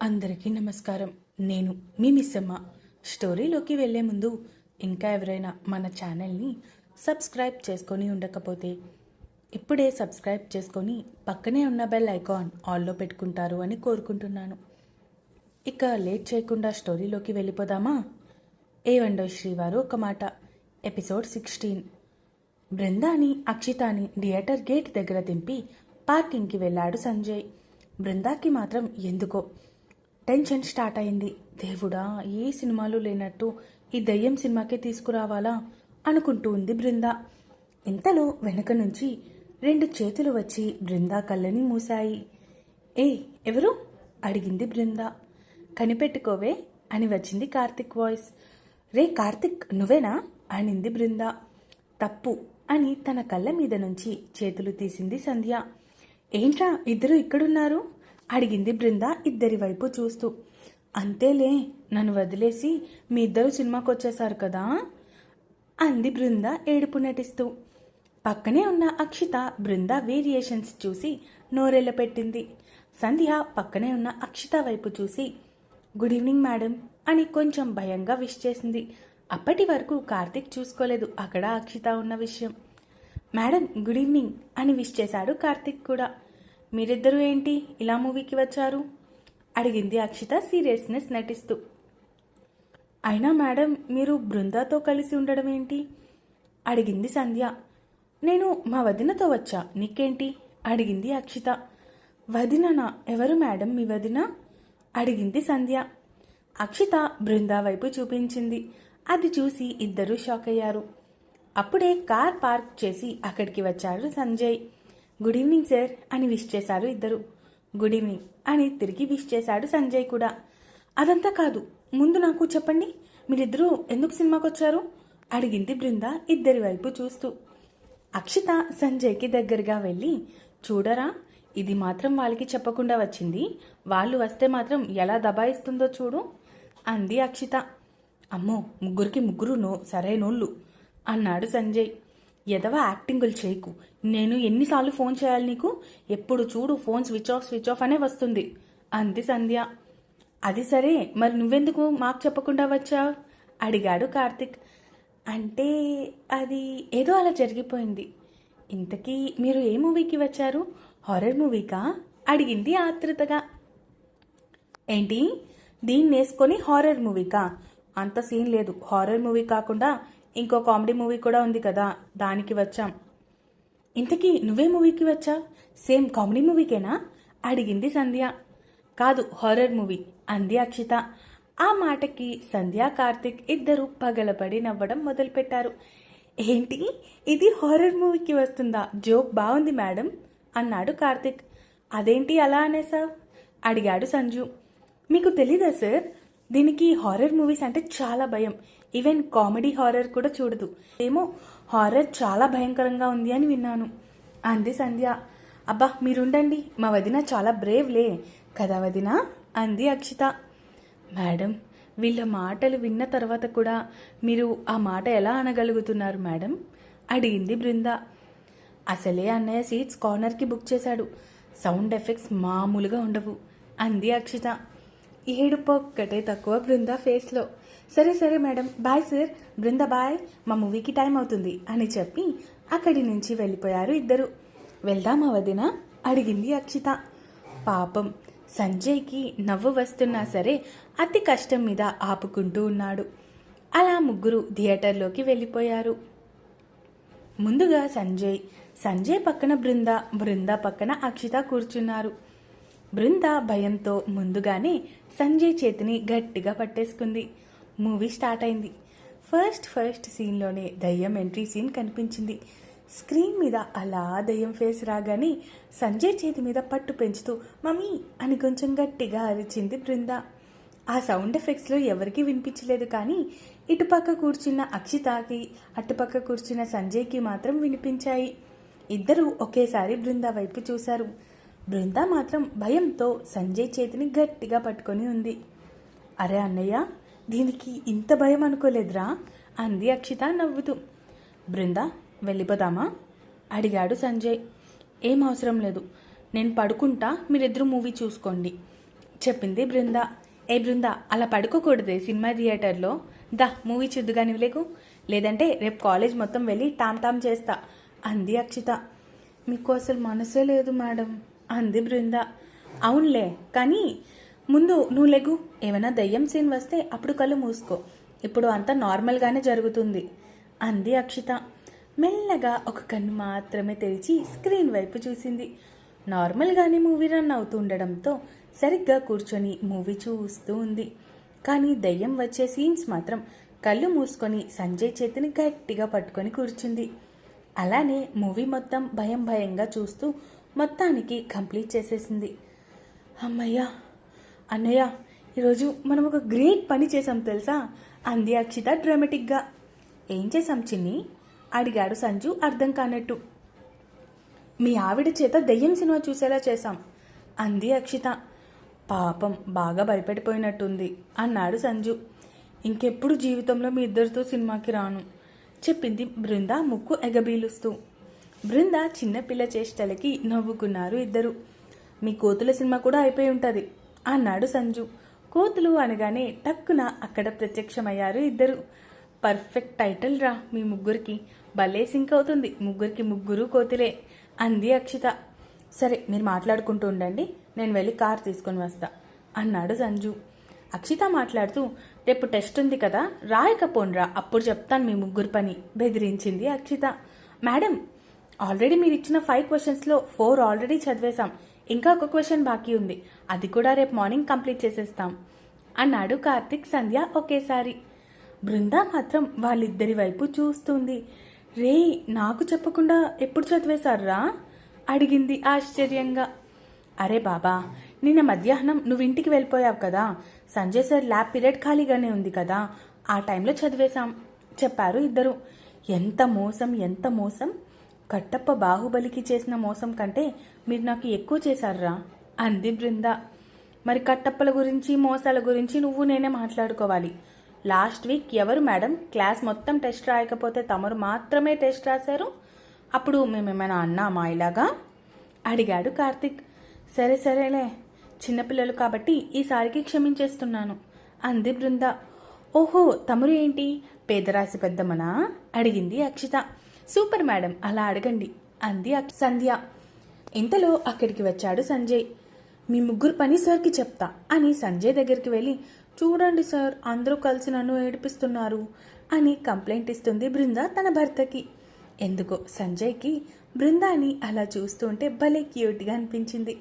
అందరికీ నమస్కారం. నేను మీ మిస్సమ్మ. స్టోరీలోకి వెళ్ళే ముందు ఇంకా ఎవరైనా మన ఛానల్ని సబ్స్క్రైబ్ చేసుకొని ఉండకపోతే ఇప్పుడే సబ్స్క్రైబ్ చేసుకొని పక్కనే ఉన్న బెల్ ఐకాన్ ఆల్లో పెట్టుకుంటారు అని కోరుకుంటున్నాను. ఇక లేట్ చేయకుండా స్టోరీలోకి వెళ్ళిపోదామా? ఏవండో శ్రీవారు ఒక మాట. Episode sixteen. బృందాని అక్షితాని థియేటర్ గేట్ దగ్గర దింపి పార్కింగ్కి వెళ్ళాడు సంజయ్. బృందాకి మాత్రం ఎందుకో టెన్షన్ స్టార్ట్ అయింది. దేవుడా ఏ సినిమాలు లేనట్టు ఈ దయ్యం సినిమాకే తీసుకురావాలా? అనుకుంటూ ఉంది బృంద. ఇంతలో వెనక నుంచి రెండు చేతులు వచ్చి బృందా కళ్ళని మూశాయి. ఏ ఎవరు? అడిగింది బృంద. కనిపెట్టుకోవే అని వచ్చింది కార్తిక్ వాయిస్. రే కార్తిక్ నువ్వేనా? అనింది బృంద. తప్పు అని తన కళ్ళ మీద నుంచి చేతులు తీసింది సంధ్య. ఏంట్రా ఇద్దరు ఇక్కడున్నారు? అడిగింది బృంద ఇద్దరి వైపు చూస్తూ. అంతేలే నన్ను వదిలేసి మీ ఇద్దరు సినిమాకి వచ్చేసారు కదా? అంది బృంద ఏడుపు నటిస్తూ. పక్కనే ఉన్న అక్షిత బృంద వేరియేషన్స్ చూసి నోరెళ్ళ పెట్టింది. సంధ్య పక్కనే ఉన్న అక్షిత వైపు చూసి గుడ్ ఈవినింగ్ మేడం అని కొంచెం భయంగా విష్ చేసింది. అప్పటి వరకు కార్తిక్ చూసుకోలేదు అక్కడ అక్షిత ఉన్న విషయం. మేడం గుడ్ ఈవినింగ్ అని విష్ చేశాడు కార్తిక్ కూడా. మీరిద్దరూ ఏంటి ఇలా మూవీకి వచ్చారు? అడిగింది అక్షిత సీరియస్నెస్ నటిస్తూ. అయినా మేడం మీరు బృందాతో కలిసి ఉండడం ఏంటి? అడిగింది సంధ్య. నేను మా వదినతో వచ్చా నీకేంటి? అడిగింది అక్షిత. వదిననా? ఎవరు మేడం మీ వదిన? అడిగింది సంధ్య. అక్షిత బృందా వైపు చూపించింది. అది చూసి ఇద్దరూ షాక్ అయ్యారు అప్పుడే కార్ పార్క్ చేసి అక్కడికి వచ్చారు సంజయ్. గుడ్ ఈవినింగ్ సార్ అని విష్ చేశారు ఇద్దరు. గుడ్ ఈవినింగ్ అని తిరిగి విష్ చేశాడు సంజయ్ కూడా. అదంతా కాదు ముందు నాకు చెప్పండి మీరిద్దరూ ఎందుకు సినిమాకి వచ్చారు అడిగింది బృంద ఇద్దరి వైపు చూస్తూ. అక్షిత సంజయ్కి దగ్గరగా వెళ్ళి చూడరా ఇది మాత్రం వాళ్ళకి చెప్పకుండా వచ్చింది. వాళ్ళు వస్తే మాత్రం ఎలా దబాయిస్తుందో చూడు అంది అక్షిత. అమ్మో ముగ్గురికి ముగ్గురు నో సరైనోళ్ళు అన్నాడు సంజయ్. ఎదవ యాక్టింగులు చేయకు. నేను ఎన్నిసార్లు ఫోన్ చేయాలి నీకు? ఎప్పుడు చూడు phone switch off switch off అనే వస్తుంది. అంది సంధ్య. అది సరే మరి నువ్వెందుకు మాకు చెప్పకుండా వచ్చావు? అడిగాడు కార్తిక్. అంటే అది ఏదో అలా జరిగిపోయింది. ఇంతకీ మీరు ఏ మూవీకి వచ్చారు? హారర్ మూవీకా? అడిగింది ఆతృతగా ఏంటి? దీన్ని వేసుకొని హారర్ మూవీకా? అంత సీన్ లేదు. హారర్ మూవీ కాకుండా ఇంకో కామెడీ మూవీ కూడా ఉంది కదా దానికి వచ్చాం. ఇంతకీ నువ్వే మూవీకి వచ్చా సేమ్ కామెడీ మూవీకేనా? అడిగింది సంధ్య. కాదు హారర్ మూవీ. అంది అక్షిత. ఆ మాటకి సంధ్య కార్తిక్ ఇద్దరు పగలబడి నవ్వడం మొదలుపెట్టారు. ఏంటి? ఇది హారర్ మూవీకి వస్తుందా? జోక్ బాగుంది మేడం అన్నాడు కార్తిక్. అదేంటి అలా అనేసా అడిగాడు సంజు. మీకు తెలీదా సార్? దీనికి హారర్ మూవీస్ అంటే చాలా భయం. ఈవెన్ కామెడీ హారర్ కూడా చూడదు. ఏమో హారర్ చాలా భయంకరంగా ఉంది అని విన్నాను. అంది సంధ్య. అబ్బా మీరుండండి. మా వదిన చాలా బ్రేవ్లే కదా వదిన? అంది అక్షిత. మేడం వీళ్ళ మాటలు విన్న తర్వాత కూడా మీరు ఆ మాట ఎలా అనగలుగుతున్నారు మేడం? అడిగింది బృంద. అసలే అన్నయ్య సీట్స్ కార్నర్కి బుక్ చేశాడు. సౌండ్ ఎఫెక్ట్స్ మామూలుగా ఉండవు అంది అక్షిత. ఏడుపు ఒక్కటే తక్కువ బృంద ఫేస్లో. సరే సరే madam. Bye sir. Brinda bye. మా మూవీకి టైం అవుతుంది అని చెప్పి అక్కడి నుంచి వెళ్ళిపోయారు ఇద్దరు. వెళ్దామా వదిన? అడిగింది అక్షిత. పాపం. సంజయ్కి నవ్వు వస్తున్నా సరే అతి కష్టం మీద ఆపుకుంటూ ఉన్నాడు. అలా ముగ్గురు థియేటర్లోకి వెళ్ళిపోయారు. ముందుగా సంజయ్. సంజయ్ పక్కన బృంద బృంద పక్కన అక్షిత కూర్చున్నారు. బృంద భయంతో ముందుగానే సంజయ్ చేతిని గట్టిగా పట్టేసుకుంది. మూవీ స్టార్ట్ అయింది. ఫస్ట్ ఫస్ట్ సీన్లోనే దయ్యం ఎంట్రీ సీన్ కనిపించింది. స్క్రీన్ మీద అలా దయ్యం ఫేస్ రాగానే సంజయ్ చేతి మీద పట్టు పెంచుతూ మమ్మీ అని కొంచెం గట్టిగా అరిచింది బృంద. ఆ సౌండ్ ఎఫెక్ట్స్లో ఎవరికీ వినిపించలేదు కానీ ఇటుపక్క కూర్చున్న అక్షితాకి అటుపక్క కూర్చున్న సంజయ్కి మాత్రం వినిపించాయి. ఇద్దరూ ఒకేసారి బృంద వైపు చూశారు. బృంద మాత్రం భయంతో సంజయ్ చేతిని గట్టిగా పట్టుకొని ఉంది. అరే అన్నయ్య దీనికి ఇంత భయం అనుకోలేదురా? అంది అక్షిత నవ్వుతూ. బృంద వెళ్ళిపోదామా? అడిగాడు సంజయ్. ఏం అవసరం లేదు. నేను పడుకుంటా మీరిద్దరు మూవీ చూసుకోండి. చెప్పింది బృంద. ఏ బృంద అలా పడుకోకూడదే సినిమా థియేటర్లో? దా మూవీ చూద్దు నువ్వు లేకు లేదంటే రేపు కాలేజ్ మొత్తం వెళ్ళి టామ్ టామ్ చేస్తా అంది అక్షిత. మీకు అసలు మనసే లేదు మేడం. అంది బృంద. అవునులే కానీ ముందు నువ్వు లెగు ఏమైనా దయ్యం సీన్ వస్తే అప్పుడు కళ్ళు మూసుకో. ఇప్పుడు అంతా నార్మల్గానే జరుగుతుంది అంది అక్షిత. మెల్లగా ఒక కన్ను మాత్రమే తెరిచి స్క్రీన్ వైపు చూసింది. నార్మల్గానే మూవీ రన్ అవుతూ ఉండడంతో సరిగ్గా కూర్చొని మూవీ చూస్తూ ఉంది. కానీ దయ్యం వచ్చే సీన్స్ మాత్రం కళ్ళు మూసుకొని సంజయ్ చేతిని గట్టిగా పట్టుకొని కూర్చుంది. అలానే మూవీ మొత్తం భయం భయంగా చూస్తూ మొత్తానికి కంప్లీట్ చేసేసింది. అమ్మయ్యా అన్నయ్య ఈరోజు మనం ఒక గ్రేట్ పని చేసాం తెలుసా? అంది అక్షిత డ్రామాటిక్గా ఏం చేసాం చిన్ని? అడిగాడు సంజు అర్థం కానట్టు. మీ ఆవిడ చేత దెయ్యం సినిమా చూసేలా చేశాం అంది అక్షిత. పాపం బాగా భయపడిపోయినట్టుంది అన్నాడు సంజు. ఇంకెప్పుడు జీవితంలో మీ ఇద్దరితో సినిమాకి రాను చెప్పింది బృంద ముక్కు ఎగబీలుస్తూ. బృంద చిన్నపిల్ల చేష్టలకి నవ్వుకున్నారు ఇద్దరు. మీ కోతుల సినిమా కూడా అయిపోయి ఉంటుంది అన్నాడు సంజు. కోతులు అనగానే టక్కున అక్కడ ప్రత్యక్షమయ్యారు ఇద్దరు. పర్ఫెక్ట్ టైటిల్ రా మీ ముగ్గురికి. భలే సింక్ అవుతుంది ముగ్గురికి ముగ్గురు కోతులే అంది అక్షిత. సరే మీరు మాట్లాడుకుంటూ ఉండండి నేను వెళ్ళి కార్ తీసుకొని వస్తా అన్నాడు సంజు. అక్షిత మాట్లాడుతూ రేపు టెస్ట్ ఉంది కదా రాయకపోన్రా అప్పుడు చెప్తాను మీ ముగ్గురు పని బెదిరించింది అక్షిత. మేడం ఆల్రెడీ మీరు ఇచ్చిన ఫైవ్ క్వశ్చన్స్లో ఫోర్ ఆల్రెడీ చదివేశాం. ఇంకా ఒక క్వశ్చన్ బాకీ ఉంది. అది కూడా రేపు మార్నింగ్ కంప్లీట్ చేసేస్తాం. అన్నాడు కార్తిక్ సంధ్య ఒకేసారి. బృందా మాత్రం వాళ్ళిద్దరి వైపు చూస్తుంది. రే నాకు చెప్పకుండా ఎప్పుడు చదివేశారా అడిగింది ఆశ్చర్యంగా. అరే బాబా నిన్న మధ్యాహ్నం నువ్వు ఇంటికి వెళ్ళిపోయావు కదా. సంజయ్ సార్ ల్యాబ్ పీరియడ్ ఖాళీగానే ఉంది కదా. ఆ టైంలో చదివేశాం చెప్పారు ఇద్దరు. ఎంత మోసం ఎంత మోసం? కట్టప్ప బాహుబలికి చేసిన మోసం కంటే మీరు నాకు ఎక్కువ చేశారురా అంది బృంద. మరి కట్టప్పల గురించి మోసాల గురించి నువ్వు నేనే మాట్లాడుకోవాలి. లాస్ట్ వీక్ ఎవరు మేడం? క్లాస్ మొత్తం టెస్ట్ రాయకపోతే తమరు మాత్రమే టెస్ట్ రాశారు? అప్పుడు మేమేమైనా అన్నామా ఇలాగా? అడిగాడు కార్తిక్. సరే సరేలే. చిన్నపిల్లలు కాబట్టి ఈసారికి క్షమించేస్తున్నాను అంది బృంద. ఓహో తమరు ఏంటి? పేదరాశి పెద్దమ్మనా? అడిగింది అక్షిత. సూపర్ మేడం అలా అడగండి అంది సంధ్య. ఇంతలో అక్కడికి వచ్చాడు సంజయ్. మీ ముగ్గురు పని సార్కి చెప్తా అని సంజయ్ దగ్గరికి వెళ్ళి చూడండి సార్ అందరూ కలిసి నన్ను ఏడిపిస్తున్నారు అని కంప్లైంట్ ఇస్తుంది బృంద తన భర్తకి. ఎందుకో సంజయ్కి బృందాని అలా చూస్తుంటే భలే క్యూట్గా అనిపించింది.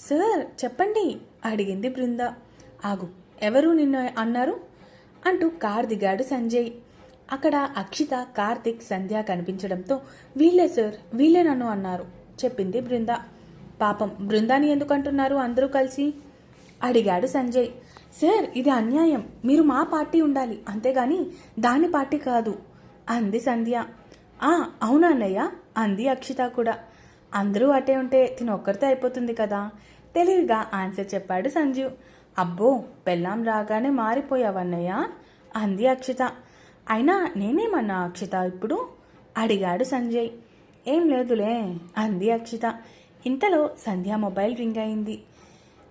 సార్ చెప్పండి అడిగింది బృంద. ఆగు ఎవరు నిన్ను అన్నారు? అంటూ కార్ దిగాడు సంజయ్. అక్కడ అక్షిత కార్తిక్ సంధ్య కనిపించడంతో వీళ్ళే సార్ వీళ్ళే నన్ను అన్నారు చెప్పింది బృంద. పాపం బృందాని ఎందుకు అంటున్నారు అందరూ కలిసి? అడిగాడు సంజయ్. సార్ ఇది అన్యాయం. మీరు మా పార్టీ ఉండాలి. అంతేగాని దాని పార్టీ కాదు అంది సంధ్య. ఆ అవునా అన్నయ్య? అంది అక్షిత కూడా. అందరూ అటే ఉంటే తిన ఒక్కరితో అయిపోతుంది కదా తెలివిగా ఆన్సర్ చెప్పాడు సంజీవ్. అబ్బో పెళ్ళాం రాగానే మారిపోయావన్నయ్య అంది అక్షిత. అయినా నేనేమన్నా అక్షిత? ఇప్పుడు అడిగాడు సంజయ్. ఏం లేదులే అంది అక్షిత. ఇంతలో సంధ్య మొబైల్ రింగ్ అయింది.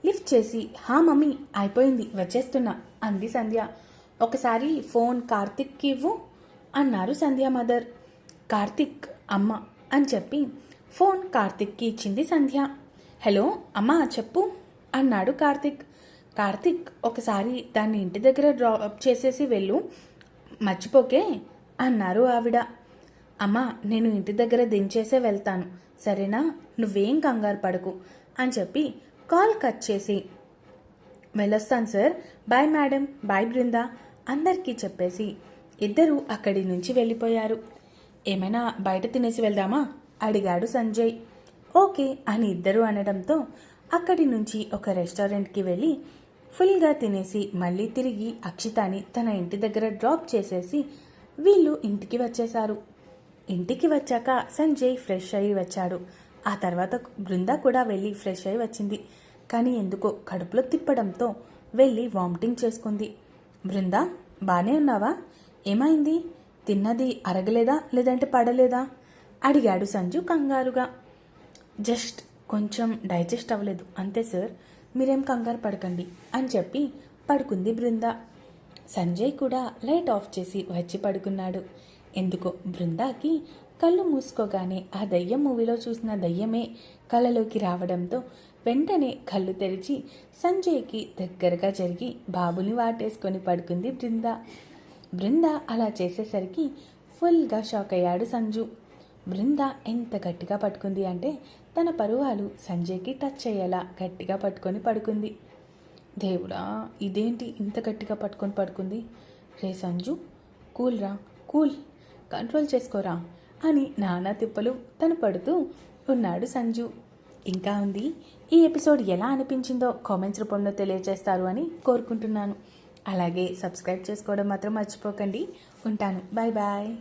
లిఫ్ట్ చేసి హా మమ్మీ అయిపోయింది వచ్చేస్తున్నా అంది సంధ్య. ఒకసారి ఫోన్ కార్తిక్కి ఇవ్వు అన్నారు సంధ్య మదర్. కార్తిక్ అమ్మ అని చెప్పి ఫోన్ కార్తిక్కి ఇచ్చింది సంధ్య. హలో అమ్మా చెప్పు అన్నాడు కార్తిక్. కార్తిక్ ఒకసారి దాన్ని ఇంటి దగ్గర డ్రాప్ చేసేసి వెళ్ళు మర్చిపోకే అన్నారు ఆవిడ. అమ్మా నేను ఇంటి దగ్గర దించేసే వెళ్తాను. సరేనా? నువ్వేం కంగారు పడకు అని చెప్పి కాల్ కట్ చేసి వెళ్ళొస్తాను sir. Bye madam. Bye Brinda. అందరికీ చెప్పేసి ఇద్దరూ అక్కడి నుంచి వెళ్ళిపోయారు. ఏమైనా బయట తినేసి వెళ్దామా? అడిగాడు సంజయ్. ఓకే అని ఇద్దరు అనడంతో అక్కడి నుంచి ఒక రెస్టారెంట్కి వెళ్ళి ఫుల్గా తినేసి మళ్ళీ తిరిగి అక్షితాని తన ఇంటి దగ్గర డ్రాప్ చేసేసి వీళ్ళు ఇంటికి వచ్చేశారు. ఇంటికి వచ్చాక సంజయ్ ఫ్రెష్ అయ్యి వచ్చాడు. ఆ తర్వాత బృంద కూడా వెళ్ళి ఫ్రెష్ అయ్యి వచ్చింది. కానీ ఎందుకో కడుపులో తిప్పడంతో వెళ్ళి వామిటింగ్ చేసుకుంది. బృంద బాగానే ఉన్నావా? ఏమైంది? తిన్నది అరగలేదా? లేదంటే పడలేదా? అడిగాడు సంజు కంగారుగా. జస్ట్ కొంచెం డైజెస్ట్ అవ్వలేదు. అంతే సార్. మీరేం కంగారు పడకండి అని చెప్పి పడుకుంది బృంద. సంజయ్ కూడా లైట్ ఆఫ్ చేసి వచ్చి పడుకున్నాడు. ఎందుకో బృందాకి కళ్ళు మూసుకోగానే ఆ దయ్యం మూవీలో చూసిన దయ్యమే కళ్ళలోకి రావడంతో వెంటనే కళ్ళు తెరిచి సంజయ్కి దగ్గరగా జరిగి బాబుని వాటేసుకొని పడుకుంది బృంద. బృంద అలా చేసేసరికి ఫుల్గా షాక్ అయ్యాడు సంజు. బృంద ఎంత గట్టిగా పట్టుకుంది అంటే తన పరువాలు సంజయ్కి టచ్ అయ్యేలా గట్టిగా పట్టుకొని పడుకుంది. దేవుడా ఇదేంటి ఇంత గట్టిగా పట్టుకొని పడుకుంది? రే సంజు కూల్ రా కూల్ కంట్రోల్ చేసుకోరా అని నానా తిప్పలు తను పడుతూ ఉన్నాడు సంజు. ఇంకా ఉంది ఈ ఎపిసోడ్ ఎలా అనిపించిందో కామెంట్స్ రూపంలో తెలియజేస్తారు అని కోరుకుంటున్నాను. అలాగే సబ్స్క్రైబ్ చేసుకోవడం మాత్రం మర్చిపోకండి. ఉంటాను. Bye bye